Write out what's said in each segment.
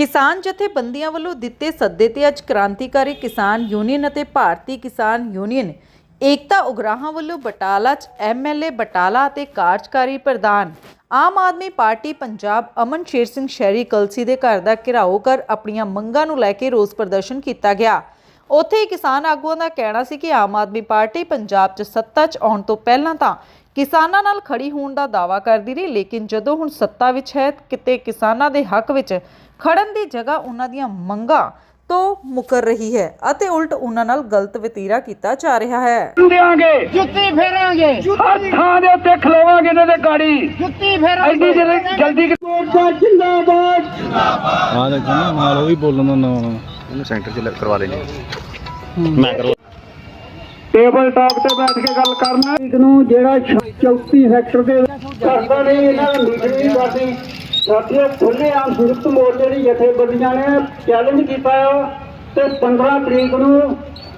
ਕਿਸਾਨ ਜਥੇਬੰਦੀਆਂ ਵੱਲੋਂ ਦਿੱਤੇ ਸੱਦੇ ਤੇ ਅੱਜ ਕ੍ਰਾਂਤੀਕਾਰੀ ਕਿਸਾਨ ਯੂਨੀਅਨ ਅਤੇ ਭਾਰਤੀ ਕਿਸਾਨ ਯੂਨੀਅਨ, ਏਕਤਾ ਉਗਰਾਹਾਂ ਵੱਲੋਂ ਬਟਾਲਾ 'ਚ ਐਮਐਲਏ ਬਟਾਲਾ ਅਤੇ ਕਾਰਜਕਾਰੀ ਪ੍ਰਧਾਨ, ਆਮ ਆਦਮੀ ਪਾਰਟੀ ਪੰਜਾਬ ਅਮਨ ਸ਼ੇਰ ਸਿੰਘ ਸ਼ਹਿਰੀ ਕਲਸੀ ਦੇ ਘਰ ਦਾ ਘਿਰਾਓ ਕਰ ਆਪਣੀਆਂ ਮੰਗਾਂ ਨੂੰ ਲੈ ਕੇ ਰੋਸ ਪ੍ਰਦਰਸ਼ਨ ਕੀਤਾ ਗਿਆ। ਉੱਥੇ ਹੀ ਕਿਸਾਨ ਆਗੂਆਂ ਦਾ ਕਹਿਣਾ ਸੀ ਕਿ ਆਮ ਆਦਮੀ ਪਾਰਟੀ ਪੰਜਾਬ 'ਚ ਸੱਤਾ 'ਚ ਆਉਣ ਤੋਂ ਪਹਿਲਾਂ ਤਾਂ ਕਿਸਾਨਾਂ ਨਾਲ ਖੜੀ ਹੋਣ ਦਾ ਦਾਅਵਾ ਕਰਦੀ ਰਹੀ ਲੇਕਿਨ ਜਦੋਂ ਹੁਣ ਸੱਤਾ ਵਿੱਚ ਹੈ ਕਿਤੇ ਕਿਸਾਨਾਂ ਦੇ ਹੱਕ ਵਿੱਚ ਖੜਨ ਦੀ ਜਗ੍ਹਾ ਉਹਨਾਂ ਦੀਆਂ ਮੰਗਾਂ ਤੋਂ ਮੁਕਰ ਰਹੀ ਹੈ ਅਤੇ ਉਲਟ ਉਹਨਾਂ ਨਾਲ ਗਲਤ ਵਤੀਰਾ ਕੀਤਾ ਜਾ ਰਿਹਾ ਹੈ। ਦਿਆਂਗੇ। ਜੁੱਤੀ ਫੇਰਾਂਗੇ। ਹਰ ਥਾਂ ਦੇ ਉੱਤੇ ਖਲੋਵਾਂਗੇ ਇਹਨਾਂ ਦੇ ਗਾੜੀ। ਜੁੱਤੀ ਐਡੀ ਫੇਰਾਂਗੇ ਜਲਦੀ ਜਲਦੀ ਜਿੰਦਾਬਾਦ। ਆ ਦੇਖੋ ਨਾ ਨਾਲ ਉਹ ਵੀ ਬੋਲਣ ਦਾ ਨਾਮ ਇਹਨੂੰ ਸੈਂਟਰ 'ਚ ਕਰਵਾ ਲੈਣੇ ਟੇਬਲ ਟਾਕ ਤੇ ਬੈਠ ਕੇ ਗੱਲ ਕਰਨਾ। ਇੱਕ ਨੂੰ ਜਿਹੜਾ 34 ਸੈਕਟਰ ਦੇ ਕਰਦਾ ਨਹੀਂ ਇਹਨਾਂ ਦਾ ਮੀਟਿੰਗ ਨਹੀਂ ਕਰਦੀ ਸਾਥੀਓ ਖੁੱਲੇ ਆਮ ਸੰਯੁਕਤ ਮੋਰਚੇ ਦੀ ਜਥੇਬੰਦੀਆਂ ਨੇ ਚੈਲੰਜ ਕੀਤਾ ਤੇ 15 ਤਰੀਕ ਨੂੰ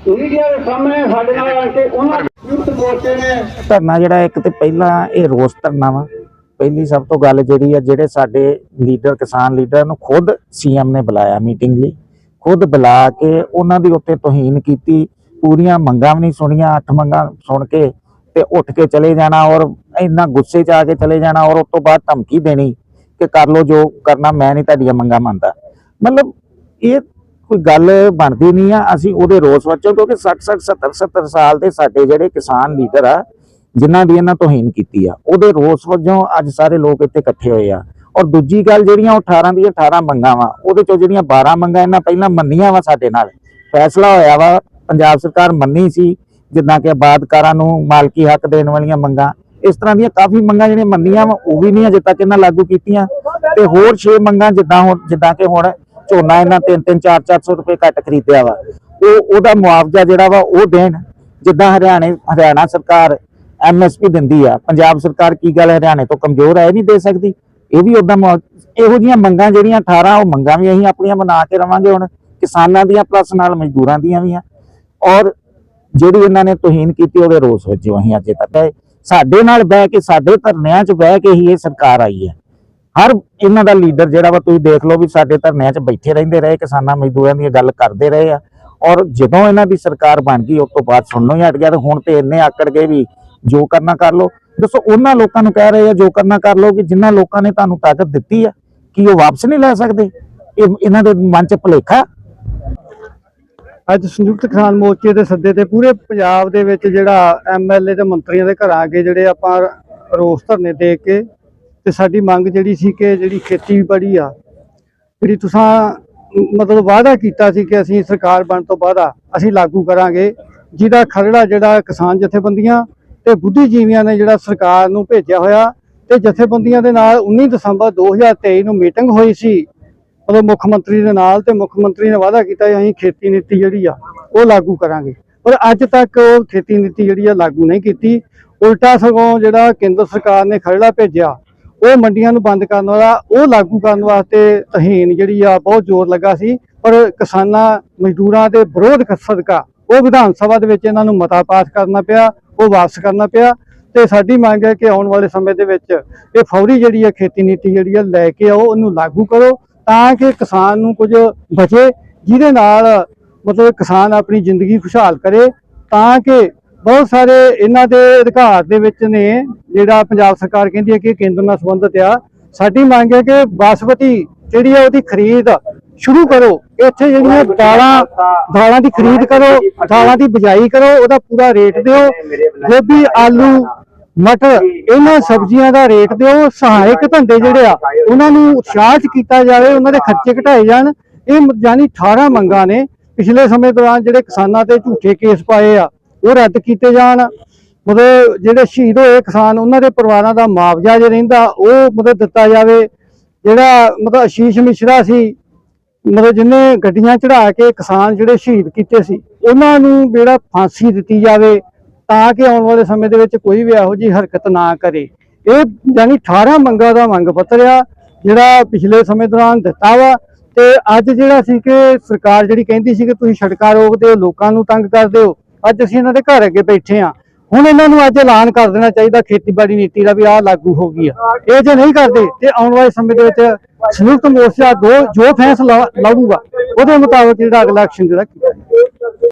ਮੀਡੀਆ ਦੇ ਸਾਹਮਣੇ ਸਾਡੇ ਨਾਲ ਆ ਕੇ ਉਹਨਾਂ ਸੰਯੁਕਤ ਮੋਰਚੇ ਨੇ। ਧਰਨਾ ਜਿਹੜਾ ਇੱਕ ਤੇ ਪਹਿਲਾਂ ਇਹ ਰੋਸ ਧਰਨਾ ਵਾ। ਪਹਿਲੀ ਸਭ ਤੋਂ ਗੱਲ ਜਿਹੜੀ ਆ ਜਿਹੜੇ ਸਾਡੇ ਲੀਡਰ ਕਿਸਾਨ ਲੀਡਰ ਨੂੰ ਖੁਦ ਸੀਐਮ ਨੇ ਬੁਲਾਇਆ ਮੀਟਿੰਗ ਲਈ। ਖੁਦ ਬੁਲਾ ਕੇ ਉਹਨਾਂ ਦੀ ਉੱਤੇ ਤੋਹੀਨ ਕੀਤੀ, ਪੂਰੀਆਂ ਮੰਗਾਂ ਵੀ ਨਹੀਂ ਸੁਣੀਆਂ, ਅੱਠ ਮੰਗਾਂ ਸੁਣ ਕੇ ਤੇ ਉੱਠ ਕੇ ਚਲੇ ਜਾਣਾ ਔਰ ਇੰਨਾ ਗੁੱਸੇ 'ਚ ਆ ਕੇ ਚਲੇ ਜਾਣਾ ਔਰ ਉਸ ਤੋਂ ਬਾਅਦ ਧਮਕੀ ਦੇਣੀ ਕਿ ਕਰ ਲੋ ਜੋ ਕਰਨਾ, ਮੈਂ ਨਹੀਂ ਤੁਹਾਡੀਆਂ ਮੰਗਾਂ ਮੰਨਦਾ। ਮਤਲਬ ਇਹ ਕੋਈ ਗੱਲ ਬਣਦੀ ਨਹੀਂ ਆ, ਅਸੀਂ ਉਹਦੇ ਰੋਸ ਵਜੋਂ ਕਿਉਂਕਿ 60 60 70 70 ਸਾਲ ਦੇ ਸਾਡੇ ਜਿਹੜੇ ਕਿਸਾਨ ਲੀਡਰ ਆ, ਜਿਨ੍ਹਾਂ ਦੀ ਇਹਨਾਂ ਤੋਹੀਨ ਕੀਤੀ ਆ, ਉਹਦੇ ਰੋਸ ਵਜੋਂ ਅੱਜ ਸਾਰੇ ਲੋਕ ਇੱਥੇ ਇਕੱਠੇ ਹੋਏ ਆ। ਔਰ ਦੂਜੀ ਗੱਲ ਜਿਹੜੀਆਂ ਉਹ 18 ਦੀਆਂ 18 ਮੰਗਾਂ ਵਾ, ਉਹਦੇ ਚੋਂ ਜਿਹੜੀਆਂ 12 ਮੰਗਾਂ ਇਹਨਾਂ ਪਹਿਲਾਂ ਮੰਨੀਆਂ ਵਾ ਸਾਡੇ ਨਾਲ। ਫੈਸਲਾ ਹੋਇਆ ਵਾ, ਪੰਜਾਬ ਸਰਕਾਰ ਮੰਨੀ ਸੀ, ਜਿੱਦਾਂ ਕਿ ਆਬਾਦਕਾਰਾਂ ਨੂੰ ਮਾਲਕੀ ਹੱਕ ਦੇਣ ਵਾਲੀਆਂ ਮੰਗਾਂ। ਇਸ ਤਰ੍ਹਾਂ ਦੀਆਂ ਕਾਫੀ ਮੰਗਾਂ ਜਿਹੜੀਆਂ ਮੰਨੀਆਂ ਵਾ, ਉਹ ਵੀ ਨਹੀਂ ਅਜੇ ਤੱਕ ਇਹਨਾਂ ਲਾਗੂ ਕੀਤੀਆਂ। ਤੇ ਹੋਰ 6 ਮੰਗਾਂ ਜਿੱਦਾਂ ਹੁਣ, ਜਿੱਦਾਂ ਕਿ ਹੁਣ ਝੋਨਾ ਇਹਨਾਂ 3-3 4-400 ਰੁਪਏ ਘੱਟ ਖਰੀਦਿਆ ਵਾ। ਉਹ, ਉਹਦਾ ਮੁਆਵਜ਼ਾ ਜਿਹੜਾ ਵਾ, ਉਹ ਦੇਣ। ਜਿੱਦਾਂ ਹਰਿਆਣੇ, ਹਰਿਆਣਾ ਸਰਕਾਰ ਐਮਐਸਪੀ ਦਿੰਦੀ ਆ। ਪੰਜਾਬ ਸਰਕਾਰ ਕੀ ਗੱਲ ਹਰਿਆਣੇ ਤੋਂ ਕਮਜ਼ੋਰ ਹੈ ਨਹੀਂ ਦੇ ਸਕਦੀ। ਇਹ ਵੀ ਉਦਾਂ ਇਹੋ ਜੀਆਂ ਮੰਗਾਂ ਜਿਹੜੀਆਂ 18 ਉਹ ਮੰਗਾਂ ਵੀ ਅਸੀਂ ਆਪਣੀਆਂ ਬਣਾ ਕੇ ਰਵਾਂਗੇ ਹੁਣ, ਕਿਸਾਨਾਂ ਦੀਆਂ ਪਲੱਸ ਨਾਲ ਮਜ਼ਦੂਰਾਂ ਦੀਆਂ ਵੀ ਆ। ਔਰ ਜਿਹੜੀ ਇਹਨਾਂ ਨੇ ਤੋਹੀਨ ਕੀਤੀ, ਉਹਦੇ ਰੋਸ ਵਜੋਂ ਅਸੀਂ ਅੱਜ ਤੱਕ ਆਏ। ਸਾਡੇ ਨਾਲ ਬਹਿ ਕੇ, ਸਾਡੇ ਧਰਨਿਆਂ 'ਚ ਬਹਿ ਕੇ ਹੀ ਇਹ ਸਰਕਾਰ ਆਈ ਹੈ। ਹਰ ਇਹਨਾਂ ਦਾ ਲੀਡਰ ਜਿਹੜਾ ਵਾ, ਤੁਸੀਂ ਦੇਖ ਲਓ ਵੀ ਸਾਡੇ ਧਰਨਿਆਂ 'ਚ ਬੈਠੇ ਰਹਿੰਦੇ ਰਹੇ, ਕਿਸਾਨਾਂ ਮਜ਼ਦੂਰਾਂ ਦੀ ਗੱਲ ਕਰਦੇ ਰਹੇ ਆ। ਔਰ ਜਦੋਂ ਇਹਨਾਂ ਦੀ ਸਰਕਾਰ ਬਣ ਗਈ, ਉਸ ਤੋਂ ਬਾਅਦ ਸੁਣਨੋਂ ਹੀ ਹਟ ਗਿਆ ਤੇ ਹੁਣ ਤੇ ਇੰਨੇ ਆਕੜ ਗਏ ਵੀ ਜੋ ਕਰਨਾ ਕਰ ਲਓ। ਦੱਸੋ, ਉਹਨਾਂ ਲੋਕਾਂ ਨੂੰ ਕਹਿ ਰਹੇ ਆ, ਜੋ ਕਰਨਾ ਕਰ ਲਓ, ਕਿ ਜਿਨ੍ਹਾਂ ਲੋਕਾਂ ਨੇ ਤੁਹਾਨੂੰ ਤਾਕਤ ਦਿੱਤੀ ਆ, ਕੀ ਉਹ ਵਾਪਸ ਨਹੀਂ ਲੈ ਸਕਦੇ? ਇਹ ਇਹਨਾਂ ਦੇ ਮਨ 'ਚ ਭੁਲੇਖਾ? ਅੱਜ ਸੰਯੁਕਤ ਕਿਸਾਨ ਮੋਰਚੇ ਦੇ ਸੱਦੇ ਤੇ ਪੂਰੇ ਪੰਜਾਬ ਦੇ ਵਿੱਚ ਜਿਹੜਾ ਐਮਐਲਏ ਤੇ ਮੰਤਰੀਆਂ ਦੇ ਘਰਾਂ ਅੱਗੇ ਜਿਹੜੇ ਆਪਾਂ ਰੋਸ ਧਰਨੇ ਦੇ ਕੇ ਤੇ ਸਾਡੀ ਮੰਗ ਜਿਹੜੀ ਸੀ ਕਿ ਜਿਹੜੀ ਖੇਤੀਬਾੜੀ ਆ, ਜਿਹੜੀ ਤੁਸੀਂ ਮਤਲਬ ਵਾਅਦਾ ਕੀਤਾ ਸੀ ਕਿ ਅਸੀਂ ਸਰਕਾਰ ਬਣ ਤੋਂ ਬਾਅਦ ਅਸੀਂ ਲਾਗੂ ਕਰਾਂਗੇ, ਜਿਹਦਾ ਖਰੜਾ ਜਿਹੜਾ ਕਿਸਾਨ ਜਥੇਬੰਦੀਆਂ ਤੇ ਬੁੱਧੀਜੀਵੀਆਂ ਨੇ ਜਿਹੜਾ ਸਰਕਾਰ ਨੂੰ ਭੇਜਿਆ ਹੋਇਆ ਤੇ ਜਥੇਬੰਦੀਆਂ ਦੇ ਨਾਲ 19 ਦਸੰਬਰ 2023 ਨੂੰ ਮੀਟਿੰਗ ਹੋਈ ਸੀ। ਮਤਲਬ ਮੁੱਖ ਮੰਤਰੀ ਦੇ ਨਾਲ ਤੇ ਮੁੱਖ ਮੰਤਰੀ ਨੇ ਵਾਅਦਾ ਕੀਤਾ ਕਿ ਅਸੀਂ ਖੇਤੀ ਨੀਤੀ ਜਿਹੜੀ ਆ, ਉਹ ਲਾਗੂ ਕਰਾਂਗੇ। ਪਰ ਅੱਜ ਤੱਕ ਉਹ ਖੇਤੀ ਨੀਤੀ ਜਿਹੜੀ ਆ, ਲਾਗੂ ਨਹੀਂ ਕੀਤੀ। ਉਲਟਾ ਸਗੋਂ ਜਿਹੜਾ ਕੇਂਦਰ ਸਰਕਾਰ ਨੇ ਖਰੜਾ ਭੇਜਿਆ, ਉਹ ਮੰਡੀਆਂ ਨੂੰ ਬੰਦ ਕਰਨ ਵਾਲਾ, ਉਹ ਲਾਗੂ ਕਰਨ ਵਾਸਤੇ ਤਹੀਨ ਜਿਹੜੀ ਆ, ਬਹੁਤ ਜ਼ੋਰ ਲੱਗਾ ਸੀ। ਪਰ ਕਿਸਾਨਾਂ, ਮਜ਼ਦੂਰਾਂ ਦੇ ਵਿਰੋਧ ਕ- ਸਦਕਾ ਉਹ ਵਿਧਾਨ ਸਭਾ ਦੇ ਵਿੱਚ ਇਹਨਾਂ ਨੂੰ ਮਤਾ ਪਾਸ ਕਰਨਾ ਪਿਆ। ਉਹ ਵਾਪਸ ਕਰਨਾ ਪਿਆ ਤੇ ਸਾਡੀ ਮੰਗ ਹੈ ਕਿ ਆਉਣ ਵਾਲੇ ਸਮੇਂ ਦੇ ਵਿੱਚ ਇਹ ਫੌਰੀ ਜਿਹੜੀ ਹੈ ਖੇਤੀ ਨੀਤੀ ਜਿਹੜੀ ਹੈ ਲੈ ਕੇ ਆਓ, ਉਹਨੂੰ ਲਾਗੂ ਕਰੋ ਤਾਂ ਕਿ ਕਿਸਾਨ ਨੂੰ ਕੁਝ ਬਚੇ, ਜਿਹਦੇ ਨਾਲ ਮਤਲਬ ਕਿਸਾਨ ਆਪਣੀ ਜ਼ਿੰਦਗੀ ਖੁਸ਼ਹਾਲ ਕਰੇ ਤਾਂ ਕਿ ਬਹੁਤ ਸਾਰੇ ਇਹਨਾਂ ਦੇ ਅਧਿਕਾਰ ਦੇ ਵਿੱਚ ਨੇ ਜਿਹੜਾ ਪੰਜਾਬ ਸਰਕਾਰ ਕਹਿੰਦੀ ਹੈ ਕਿ ਕੇਂਦਰ ਨਾਲ ਸੰਬੰਧਿਤ ਆ। ਸਾਡੀ ਮੰਗ ਹੈ ਕਿ ਬਾਸਮਤੀ ਜਿਹੜੀ ਹੈ ਉਹਦੀ ਖਰੀਦ ਸ਼ੁਰੂ ਕਰੋ। ਇੱਥੇ ਜਿਹੜੀਆਂ ਦਾਲਾਂ ਦਾਲਾਂ ਦੀ ਖਰੀਦ ਕਰੋ, ਦਾਲਾਂ ਦੀ ਬਿਜਾਈ ਕਰੋ, ਉਹਦਾ ਪੂਰਾ ਰੇਟ ਦਿਓ। ਗੋਭੀ, ਆਲੂ, ਮਟਰ, ਇਹਨਾਂ ਸਬਜ਼ੀਆਂ ਦਾ ਰੇਟ ਦਿਓ। ਸਹਾਇਕ ਧੰਦੇ ਜਿਹੜੇ ਆ, ਉਹਨਾਂ ਨੂੰ ਉਤਸ਼ਾਹਿਤ ਕੀਤਾ ਜਾਵੇ, ਉਹਨਾਂ ਦੇ ਖਰਚੇ ਘਟਾਏ ਜਾਣ। ਇਹ ਮ- ਯਾਨੀ 18 ਮੰਗਾਂ ਨੇ, ਪਿਛਲੇ ਸਮੇਂ ਦੌਰਾਨ ਜਿਹੜੇ ਕਿਸਾਨਾਂ ਤੇ ਝੂਠੇ ਕੇਸ ਪਾਏ ਆ, ਉਹ ਰੱਦ ਕੀਤੇ ਜਾਣ। ਮਤਲਬ ਜਿਹੜੇ ਸ਼ਹੀਦ ਹੋਏ ਕਿਸਾਨ, ਉਹਨਾਂ ਦੇ ਪਰਿਵਾਰਾਂ ਦਾ ਮੁਆਵਜ਼ਾ ਜੇ ਰਹਿੰਦਾ, ਉਹ ਮਤਲਬ ਦਿੱਤਾ ਜਾਵੇ। ਜਿਹੜਾ ਮਤਲਬ ਅਸ਼ੀਸ਼ ਮਿਸ਼ਰਾ ਸੀ ਮਤਲਬ ਜਿਹਨੇ ਗੱਡੀਆਂ ਚੜਾ ਕੇ ਕਿਸਾਨ ਜਿਹੜੇ ਸ਼ਹੀਦ ਕੀਤੇ ਸੀ, ਉਹਨਾਂ ਨੂੰ ਜਿਹੜਾ ਫਾਂਸੀ ਦਿੱਤੀ ਜਾਵੇ ਤਾਂ ਕਿ ਆਉਣ ਵਾਲੇ ਸਮੇਂ ਦੇ ਵਿੱਚ ਕੋਈ ਵੀ ਇਹੋ ਜਿਹੀ ਹਰਕਤ ਨਾ ਕਰੇ। ਇਹ ਯਾਨੀ 18 ਮੰਗਾਂ ਦਾ ਮੰਗ ਪੱਤਰ ਆ, ਜਿਹੜਾ ਪਿਛਲੇ ਸਮੇਂ ਦੌਰਾਨ ਦਿੱਤਾ ਵਾ ਤੇ ਅੱਜ ਜਿਹੜਾ ਸੀ ਕਿ ਸਰਕਾਰ ਜਿਹੜੀ ਕਹਿੰਦੀ ਸੀ ਕਿ ਤੁਸੀਂ ਸੜਕਾਂ ਰੋਕਦੇ ਹੋ ਲੋਕਾਂ ਨੂੰ ਤੰਗ ਕਰਦੇ ਹੋ ਅੱਜ ਅਸੀਂ ਇਹਨਾਂ ਦੇ ਘਰ ਅੱਗੇ ਬੈਠੇ ਆ। ਹੁਣ ਇਹਨਾਂ ਨੂੰ ਅੱਜ ਐਲਾਨ ਕਰ ਦੇਣਾ ਚਾਹੀਦਾ ਖੇਤੀਬਾੜੀ ਨੀਤੀ ਦਾ ਵੀ ਆਹ ਲਾਗੂ ਹੋ ਗਈ ਆ। ਇਹ ਜੇ ਨਹੀਂ ਕਰਦੇ ਤੇ ਆਉਣ ਵਾਲੇ ਸਮੇਂ ਦੇ ਵਿੱਚ ਸੰਯੁਕਤ ਮੋਰਚਾ ਦੋ ਜੋ ਫੈਸਲਾ ਲਊਗਾ ਉਹਦੇ ਮੁਤਾਬਕ ਜਿਹੜਾ ਅਗਲਾ ਐਕਸ਼ਨ ਜਿਹੜਾ ਕੀਤਾ ਜਾਊਗਾ।